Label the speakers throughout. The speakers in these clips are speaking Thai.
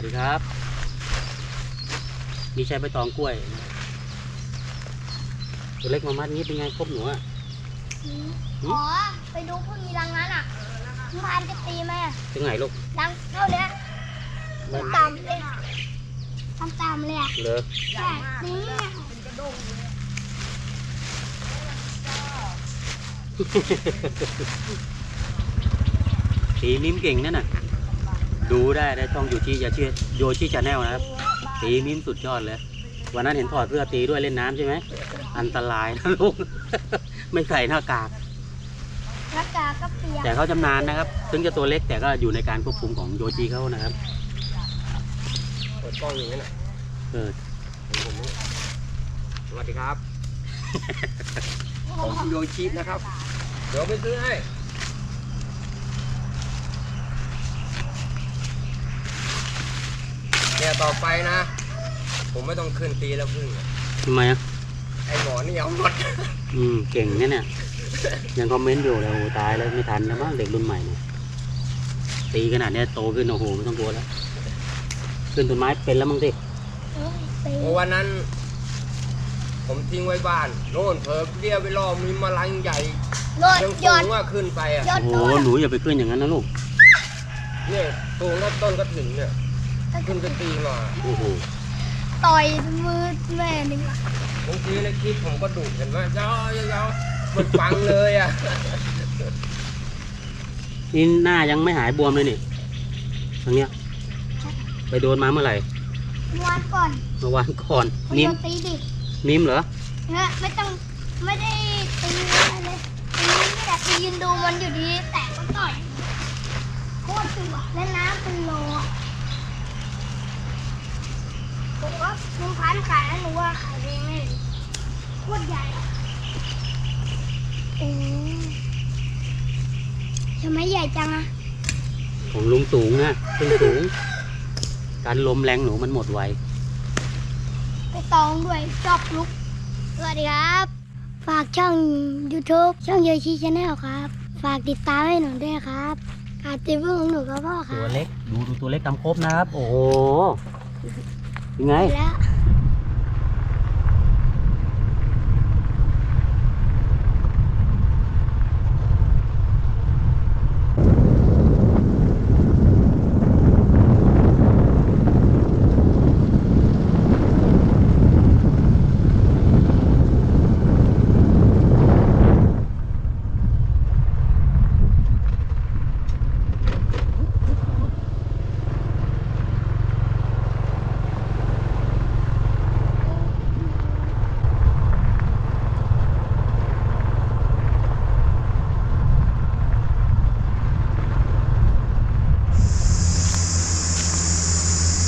Speaker 1: วัสดีครับมีใช้ใบตองกล้วยนะตัวเล็กมามัดนี้เป็นไงครบหนูอะ
Speaker 2: อ๋อไปดูพวกนี้รังนั้นอะมึงพานจะตีไหมอะ
Speaker 1: ถึงไหนลูก
Speaker 2: รังเท่าเนี้ย
Speaker 1: มัน
Speaker 2: ตามเลยตามตามเลยอะ
Speaker 1: เลอ
Speaker 2: ใช่นี่
Speaker 1: ตีมิมเก่งนั่นน่ะ ดูได้ได้ช่องยูชิอย่าเชื่อโยชิชาแนลนะครับ ตีมิมสุดยอดเลย วันนั้นเห็นถอดเสื้อตีด้วยเล่นน้ำใช่ไหม อันตรายนะลูก ไม่ใส่หน้ากาก
Speaker 2: หน้ากากก็เปียก
Speaker 1: แต่เขาจำนานนะครับถึงจะตัวเล็กแต่ก็อยู่ในการควบคุมของโยชิเขานะครับ
Speaker 3: เปิดกล้องอย่างนี้นะ
Speaker 1: เออ
Speaker 3: ผมนี่สวัสดีครับผมโยชิปนะครับ เดี๋ยวไปซื้อให้ เนี่ยต่อไปนะ ผมไม่ต้องขึ้นตีแล้วพึ่งอะ
Speaker 1: ทำไมอะ
Speaker 3: ไอ้หมอนี่เอาหมด
Speaker 1: อืมเก่งเนี่ยเนี่ยยังคอมเมนต์อยู่เลยโอ้โหตายแล้วไม่ทันแล้วมั้งเด็กรุ่นใหม่เนี่ยตีขนาดเนี้ยโตขึ้นโอ้โหไม่ต้องกลัวแล้วขึ้นต้นไม้เป็นแล้วมั้งสิ
Speaker 2: เอ้ยตี
Speaker 3: โอ้วันนั้น ผมทิ้งไว้บ้านโน่นเผลอเรียกไปล่อมีแมลังใหญ่
Speaker 2: โดด
Speaker 3: ยัง
Speaker 2: ย
Speaker 3: สู
Speaker 2: อด
Speaker 3: งว่าขึ้นไปอะ
Speaker 2: ยอด
Speaker 1: โอ้
Speaker 2: โด
Speaker 1: โห
Speaker 2: ด
Speaker 1: หนูอย่าไปขึ้นอย่างนั้นนะลูก
Speaker 3: เนี่ยสูงแล้วต้นก็ถึงเนี่ย ขึ้นไปตีมา
Speaker 1: โอ้โห
Speaker 2: ต่อยมือแม่หนึ่งอะ
Speaker 3: บางทีในคลิปผมก็ดุเห็นไหมเจ้าเจ้ามันฟังเลยอะ
Speaker 1: นี่หน้ายังไม่หายบวมเลยนี่ทางเนี้ย ไปโดนมาเมื่อไหร่
Speaker 2: วันก่อน
Speaker 1: เมื่อวานก่อน
Speaker 2: คุณ
Speaker 1: นิ่ม
Speaker 2: โดนตีดิ
Speaker 1: นิ่มเหรอ
Speaker 2: เนี่ยไม่ต้องไม่ได้ตีอะไรเลยตีไม่ได้ตียืนดูมันอยู่ดีแต่ก็ต่อยโคตรตึงอะเล่นน้ำเป็นโลอะ ผมว่าลุงพันธุ์ขายแล้วหนูว่าขายเองเลยโคตรใหญ่อะโอ้ทำไมใหญ่จังอะ
Speaker 1: ของลุงสูงนะขึ้นสูง การลมแรงหนูมันหมดไว
Speaker 2: ไปตองด้วยจอบลุก สวัสดีครับ ฝากช่อง YouTube ช่องโยชิชาแนลครับ ฝากติดตามให้หนูด้วยครับการตีพึ่งของหนูครับพ่อค
Speaker 1: ตั
Speaker 2: รั
Speaker 1: ว
Speaker 2: บ
Speaker 1: เล็ก ดูดูตัวเล็กกำครบนะครับ โอ้โห ยังไง
Speaker 2: แล้ว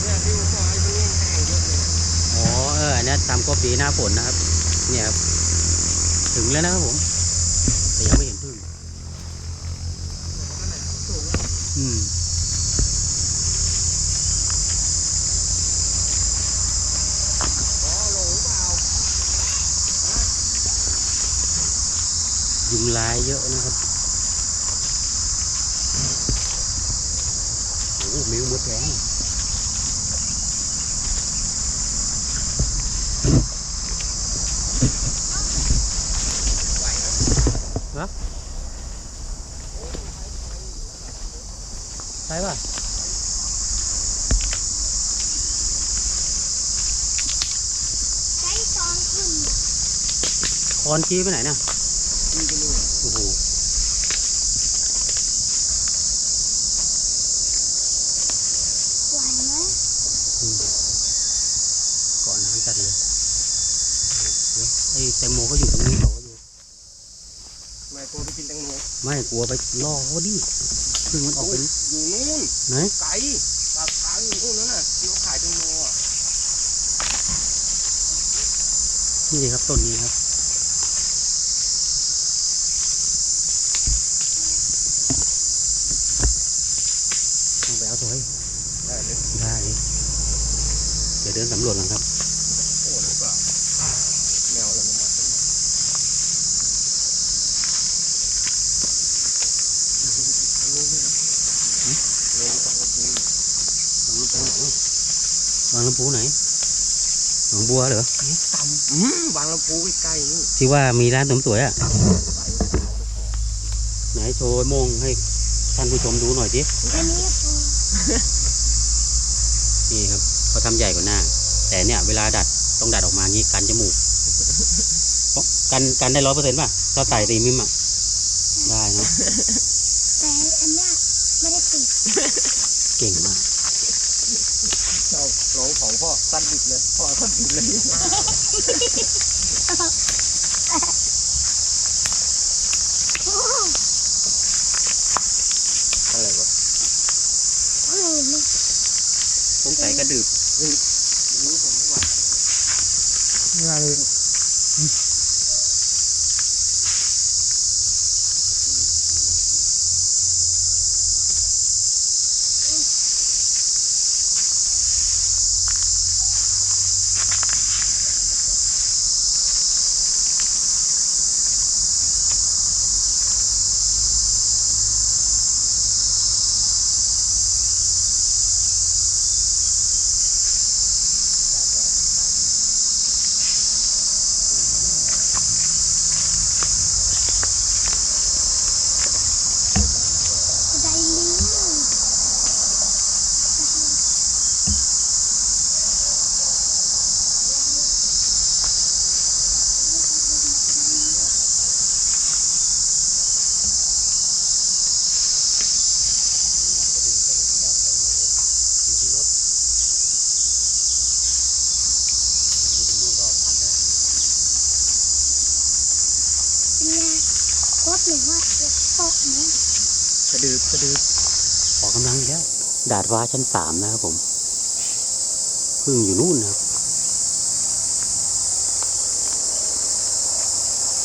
Speaker 3: เนี่ยที่ผมบอกไอ้ตรงนี้แห้งเยอะเลย
Speaker 1: อ๋อ เออ อั นเนี้ยตามครบดีหน้าฝนนะครับ เนี่ยครับถึงแล้วนะครับผม แต่ยังไม่เห็นพึ่งอืมยุงลายเยอะนะครับโอ้มิวมดแดง ฮะใช่ป่ะ
Speaker 2: ใช้ตองขึ้น
Speaker 1: คอนชี้ไปไหนเนี่ยโอ้โห
Speaker 2: ไหวไหม
Speaker 1: กาะน้ำจัดเลยไอ้แตงโมก็อยู่
Speaker 3: ไมตัวไปกินแตงโม
Speaker 1: ไม่กลัวไปล่อเขาดิพึ่งมันออกไป
Speaker 3: อยู่นู่น
Speaker 1: ไหน
Speaker 3: ไก่ปากทางอยู่นู่นนั่นน่ะที่เขาขายแตงโมอะ
Speaker 1: นี่เลยครับต้นนี้ครับต้องไปเอาถอย
Speaker 3: ได้เลย
Speaker 1: ได้เดี๋ยวเดินสำรวจกันครับ
Speaker 3: โอ้หรือเปล่าแมวอะไรมามาตั้งเลยดีกว่าครับ
Speaker 1: ตรงนู้นตรงนู้น บางลำพูไหนหนองบัวเหรอ
Speaker 3: นี่ต่ำอืมบางลำพูใกล้ๆนี่
Speaker 1: ที่ว่ามีร้านเสริมสวยอะไหนโชว์โมงให้ท่านผู้ชมดูหน่อยสิ
Speaker 2: อันนี้ปู
Speaker 1: นี่ครับเขาทำใหญ่กว่าหน้า แต่เนี่ย เวลาดัดต้องดัดออกมางี้กันจมูกเพราะกันกันได้ร้อยเปอร์เซ็นต์ป่ะถ้าใส่ตีมิมอะ ได้เนอะ
Speaker 2: แต่อันเนี้ยไม่ได้ปิด
Speaker 1: เก่งมาก
Speaker 3: เจ้าหลง ของพ่อสั้นดิบเลยพ่อสั้นดิบเลย
Speaker 2: โอ้
Speaker 3: อะไรวะ
Speaker 2: โหมัน
Speaker 1: สงสัยกระดืบ
Speaker 3: รู้ผมไม่ไหว
Speaker 2: ไดลิง เป็นไงโคตรหรือว่าจะตกไหม
Speaker 3: กระดืบกระดืบ
Speaker 1: ออกกำลังอีกแล้ว ดาดฟ้าชั้นสามนะครับผมพึ่งอยู่นู่นนะครับ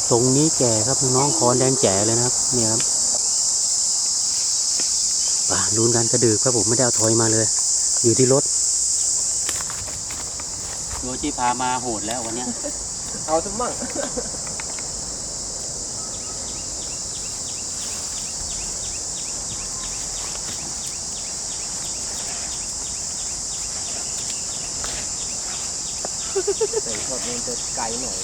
Speaker 1: ตรงนี้แก่ครับน้องๆคอนแดงแจ๋เลยนะครับ เนี่ยครับป่าลุ้นกันกระดืบครับผมไม่ได้เอาถอยมาเลย อยู่ที่รถโยจิพามาโหดแล้ววันเนี้ย
Speaker 3: เอาซะมั่ง แต่ชอบมันจะไกลหน่อย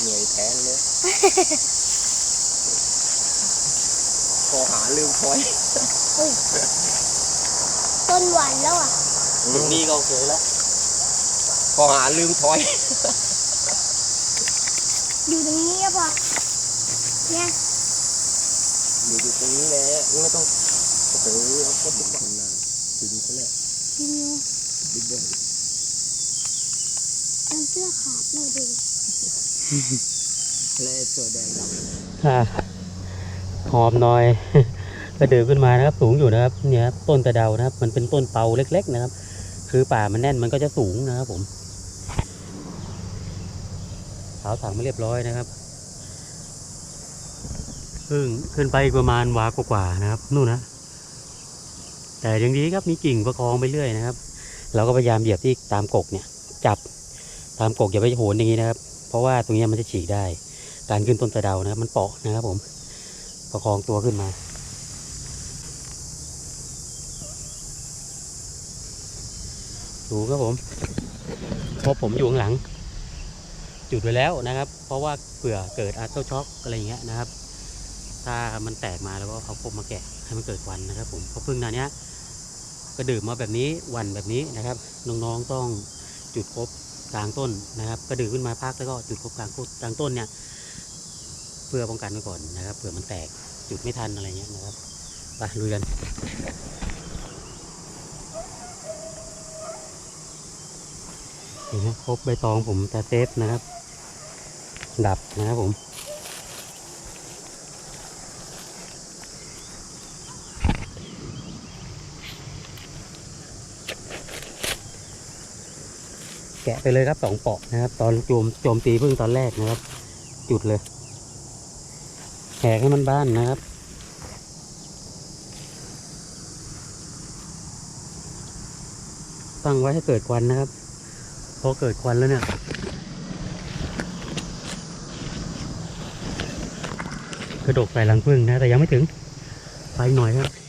Speaker 3: เหนื่อยแทนเลยพอหาลืมพอย
Speaker 2: ต้นหวานแล้วอะ
Speaker 1: ตรงนี้ก็โอเคแล้ว
Speaker 3: พอหาลืมพอย
Speaker 2: อยู่ตรงนี้อะปะเนี่ย
Speaker 3: อยู่ตรงนี้แหละไม่ต้องโอ้โหเอาคนไปก่อนนะดูดูเขาแหละ
Speaker 2: จริง
Speaker 3: บิ๊กเบิ้ล
Speaker 2: จนเสื้อขาดเลยดู
Speaker 3: และไอ้ตัวแดงดำ
Speaker 1: อ่าหอมหน่อย กระเดือขึ้นมานะครับ สูงอยู่นะครับ เนี่ยครับต้นตะเดานะครับ มันเป็นต้นเปาเล็ก ๆ นะครับ คือป่ามันแน่นมันก็จะสูงนะครับผม เสาถังไม่เรียบร้อยนะครับพึ่งขึ้นไปอีกประมาณวากว่าๆนะครับ นู่นนะ แต่อยังดีครับมีกิ่งประคองไปเรื่อยนะครับ เราก็พยายามเหยียบที่ตามกกเนี่ย จับตามกกอย่าไปโหนอย่างนี้นะครับ เพราะว่าตรงนี้มันจะฉีกได้ การขึ้นต้นสะเดานะครับ มันเปาะนะครับผม ประคองตัวขึ้นมาดูครับผมเพราะผมอยู่ข้างหลัง จุดไว้แล้วนะครับ เพราะว่าเผื่อเกิดอาร์เทช็อกอะไรอย่างเงี้ยนะครับ ถ้ามันแตกมาแล้วก็เอาพวกมาแกะให้มันเกิดควันนะครับ ผมเพราะพึ่งนาเนี้ยก็ดื่มมาแบบนี้วันแบบนี้นะครับ น้องๆต้องจุดครบกลางต้นนะครับ ก็ดื่มขึ้นมาพักแล้วก็จุดครบกลางต้นกลางต้นเนี่ยเพื่อป้องกันไว้ก่อนนะครับเผื่อมันแตกจุดไม่ทันอะไรเงี้ยนะครับไปลุยกันเห็นไหมครบใบตองผมจะเซฟนะครับ ดับนะครับผม แกะไปเลยครับสองเปาะนะครับ ตอนโจมโจมตีพึ่งตอนแรกนะครับ จุดเลยแหกให้มันบ้านนะครับตั้งไว้ให้เกิดควันนะครับ พอเกิดควันแล้วเนี่ย กระดกใส่รังผึ้งนะ แต่ยังไม่ถึง ไปหน่อยครับ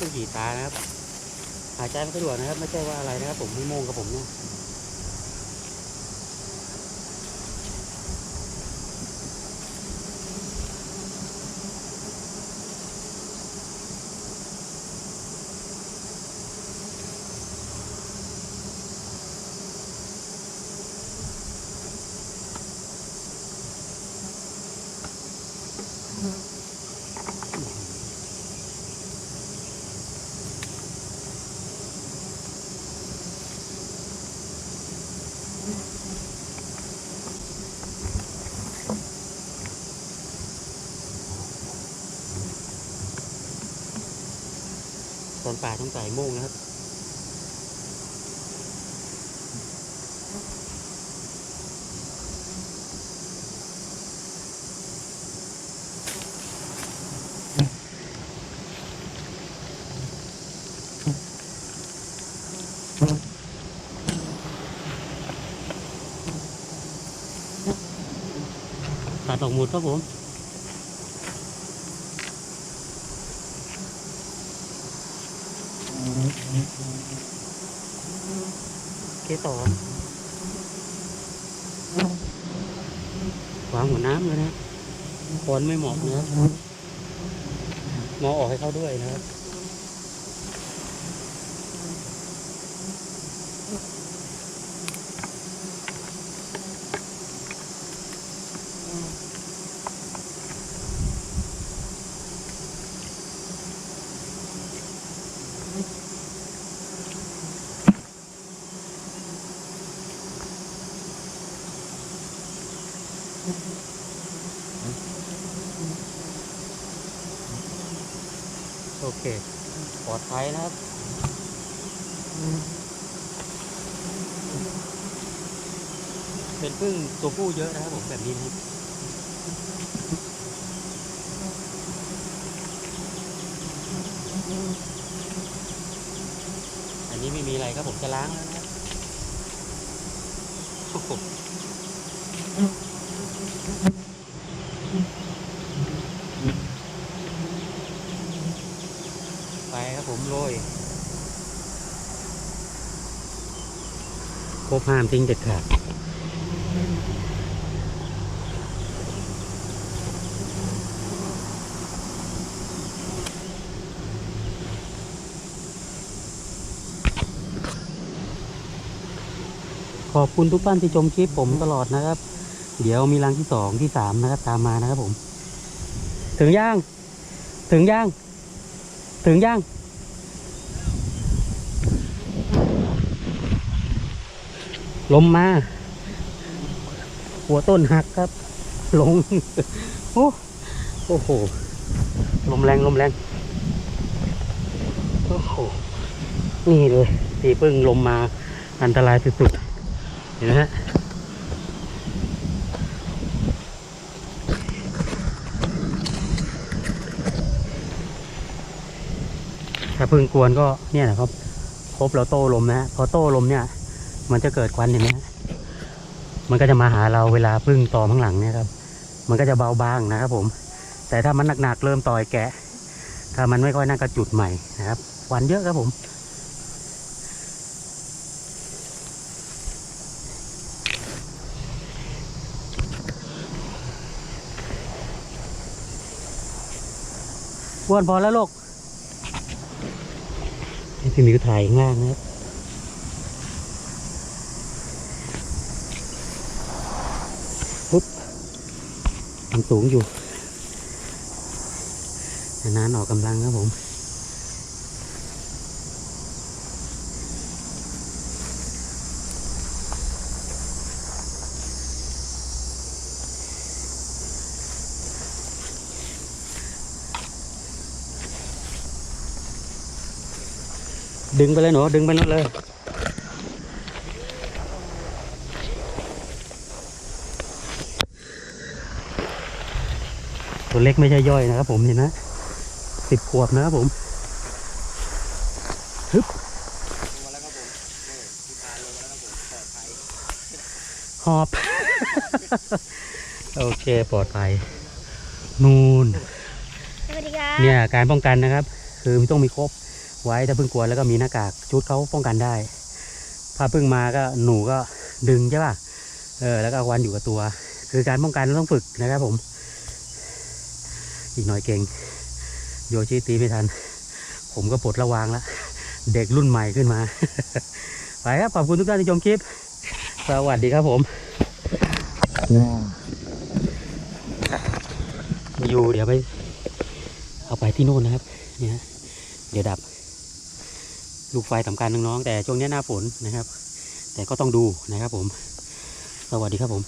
Speaker 1: ต้องหยีตานะครับ หายใจไม่สะดวกนะครับ ไม่ใช่ว่าอะไรนะครับ ผมไม่โมงกับผมเนี่ย อนป่าต้องใส่โม่งนะครับตัดออกหมดครับผม เกสรวางหัวน้ำเลยนะคนไม่เหมาะนะหมองออกให้เขาด้วยนะครับ โอเค ปลอดภัยนะครับเป็นพึ่งตัวผู้เยอะนะครับผมแบบนี้นะอันนี้ไม่มีอะไรครับผมจะล้างแล้วนะครับ ห้ามทิ้งเด็ดขาดขอบคุณทุกท่านที่ชมคลิปผมตลอดนะครับ เดี๋ยวมีรังที่สองที่สามนะครับ ตามมานะครับผม ถึงย่าง ถึงย่าง ถึงย่าง ลมมา หัวต้นหักครับ ลง โอ้โอ้โห ลมแรงลมแรง โอ้โห นี่เลยตีพึ่งลมมาอันตรายสุดๆ เห็นไหมฮะถ้าพึ่งกวนก็เนี่ยนะครับ ครบเราโต้ลมนะฮะ พอโต้ลมเนี่ย มันจะเกิดควันเห็นไหมมันก็จะมาหาเราเวลาพึ่งตอมข้างหลังเนี่ยครับ มันก็จะเบาบางนะครับ ผม แต่ถ้ามันหนักๆเริ่มต่อยแกะ ถ้ามันไม่ค่อยน่าก็จุดใหม่นะครับควันเยอะครับผมอ้วนพอแล้วลูกพี่มิวถ่ายง่างนะครับ มันสูงอยู่นานๆออกกำลังครับผมดึงไปเลยหนูดึงไปนู่นเลย ตัวเล็กไม่ใช่ย่อยนะครับผมเห็นไหมสิบขวบนะครับผมฮึบหอบ โอเคปลอดภัยนูน
Speaker 2: สวัสดีครับ
Speaker 1: เนี่ยการป้องกันนะครับ คือมันต้องมีครบไว้ถ้าพึ่งกลัวแล้วก็มีหน้ากากชุดเขาป้องกันได้ถ้าพึ่งมาก็หนูก็ดึงใช่ป่ะเออแล้วก็เอาวันอยู่กับตัว คือการป้องกันต้องฝึกนะครับผม อีกหน่อยเก่ง โยชิตีไม่ทัน ผมก็ปลดระวางแล้วเด็กรุ่นใหม่ขึ้นมา ไปครับขอบคุณทุกท่านที่ชมคลิป สวัสดีครับผมอยู่เดี๋ยวไป เอาไปที่โน่นนะครับ เนี่ย เดี๋ยวดับ ลูกไฟสำคัญน้องๆแต่ช่วงนี้หน้าฝนนะครับ แต่ก็ต้องดูนะครับผม สวัสดีครับผม